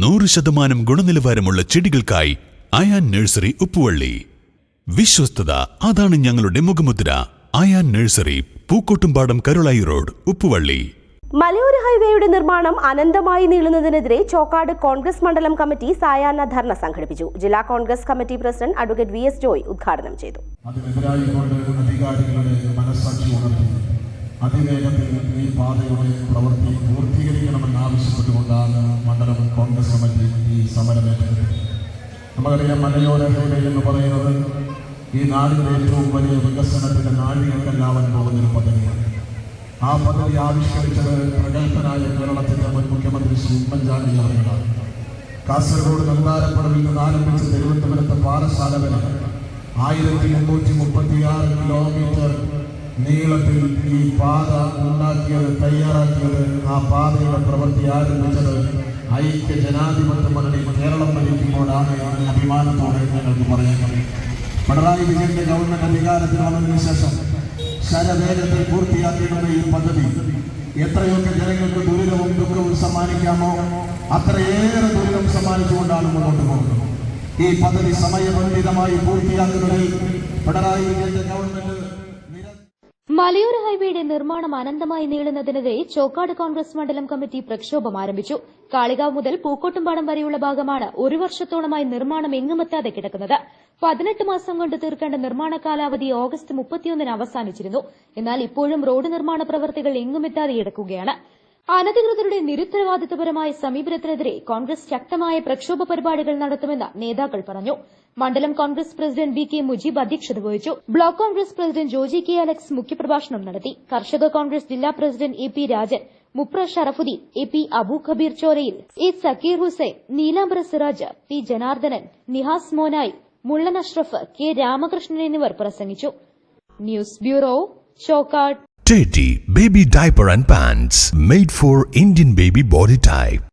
നൂറ് ശതമാനം ഗുണനിലവാരമുള്ള ചെടികൾക്കായി അയാൻ നഴ്സറി ഉപ്പുവള്ളി. വിശ്വസ്തത അതാണ് ഞങ്ങളുടെ മുഖമുദ്ര. Ayan nursery Pookkottumpadam Karulai road Uppuvalli. മലയോര ഹൈവേയുടെ നിർമ്മാണം അനന്തമായി നീളുന്നതിനെതിരെ ചോക്കാട് കോൺഗ്രസ് മണ്ഡലം കമ്മിറ്റി സായാഹ്ന ധർണ സംഘടിപ്പിച്ചു. ജില്ലാ Congress committee president advocate V S Joy ഉദ്ഘാടനം ചെയ്തു. അതിവേഗത്തിൽ ഈ പാതയുടെ പ്രവൃത്തി പൂർത്തീകരിക്കണമെന്ന് ആവശ്യപ്പെട്ടുകൊണ്ടാണ് മണ്ഡലം കോൺഗ്രസ് കമ്മിറ്റി ഈ സമരമേറ്റെടുത്തു നമുക്കറിയാം മനയോരമയുടെ എന്ന് പറയുന്നത് ഈ നാടിന്റെ ഏറ്റവും വലിയ വികസനത്തിന്റെ നാഴികക്കല്ലാവാൻ പോകുന്നൊരു പദ്ധതിയാണ്. ആ പദ്ധതി ആവിഷ്കരിച്ചത് പ്രഗത്ഭനായ കേരളത്തിന്റെ മുൻ മുഖ്യമന്ത്രി ശ്രീ ഉമ്മൻചാണ്ടി അവരുകളാണ് കാസർഗോഡ് നന്ദാരപ്പുഴയിൽ നിന്ന് ആരംഭിച്ച തിരുവനന്തപുരത്തെ പാറശാല വരെ ആയിരത്തി എണ്ണൂറ്റി മുപ്പത്തിയാറ് കിലോമീറ്റർ നീളത്തിൽ ഈ പാത ഉണ്ടാക്കിയത് തയ്യാറാക്കിയത് ആ പാതയുടെ പ്രവൃത്തി ആരംഭിച്ചത് ഐക്യ ജനാധിപത്യ മുന്നണി കേരളം ഭരിക്കുമ്പോഴാണ് എന്ന് അഭിമാനത്തോടെ ഞങ്ങൾക്ക് പറയാൻ കഴിയും പിണറായി വിജയന്റെ ഗവൺമെന്റ് അധികാരത്തിൽ വന്നതിന് ശേഷം ശരവേഗത്തിൽ പൂർത്തിയാക്കിയിട്ടുള്ള ഈ പദ്ധതി എത്രയൊക്കെ ജനങ്ങൾക്ക് ദുരിതവും ദുഃഖവും സമ്മാനിക്കാമോ അത്രയേറെ ദുരിതം സമ്മാനിച്ചുകൊണ്ടാണ് മുന്നോട്ട് പോകുന്നത്. ഈ പദ്ധതി സമയബന്ധിതമായി പൂർത്തിയാക്കുന്നതിൽ പിണറായി വിജയന്റെ ഗവൺമെന്റ് മലയോര ഹൈവേയുടെ നിർമ്മാണം അനന്തമായി നീളുന്നതിനെതിരെ ചോക്കാട് കോൺഗ്രസ് മണ്ഡലം കമ്മിറ്റി പ്രക്ഷോഭം ആരംഭിച്ചു. കാളികാവ് മുതൽ പൂക്കോട്ടുംപാടം വരെയുള്ള ഭാഗമാണ് ഒരു വർഷത്തോളമായി നിർമ്മാണം എങ്ങുമെത്താതെ കിടക്കുന്നത്. പതിനെട്ട് മാസം കൊണ്ട് തീർക്കേണ്ട നിർമ്മാണ കാലാവധി ഓഗസ്റ്റ് മുപ്പത്തിയൊന്നിന് അവസാനിച്ചിരുന്നു. എന്നാൽ ഇപ്പോഴും റോഡ് നിർമ്മാണ പ്രവൃത്തികൾ എങ്ങുമെത്താതെ കിടക്കുകയാണ്. അനധികൃതരുടെ നിരുത്തരവാദിത്തപരമായ സമീപനത്തിനെതിരെ കോൺഗ്രസ് ശക്തമായ പ്രക്ഷോഭ പരിപാടികൾ നടത്തുമെന്ന് നേതാക്കൾ പറഞ്ഞു. മണ്ഡലം Congress president V K Mujeeb അധ്യക്ഷത വഹിച്ചു. Block Congress president Joji K Alex മുഖ്യപ്രഭാഷണം നടത്തി. കർഷക കോൺഗ്രസ് ജില്ലാ president A P Rajan Mupra Sharafuddin A P Abu Khabeer ചോരയിൽ A Sakir Hussain Neelambara Siraj P Janardhanan Nihas Monayi Mullan Ashraf K Ramakrishnan എന്നിവർ പ്രസംഗിച്ചു. News bureau Chokkad. JT Baby Diaper and Pants Made for Indian Baby Body Type.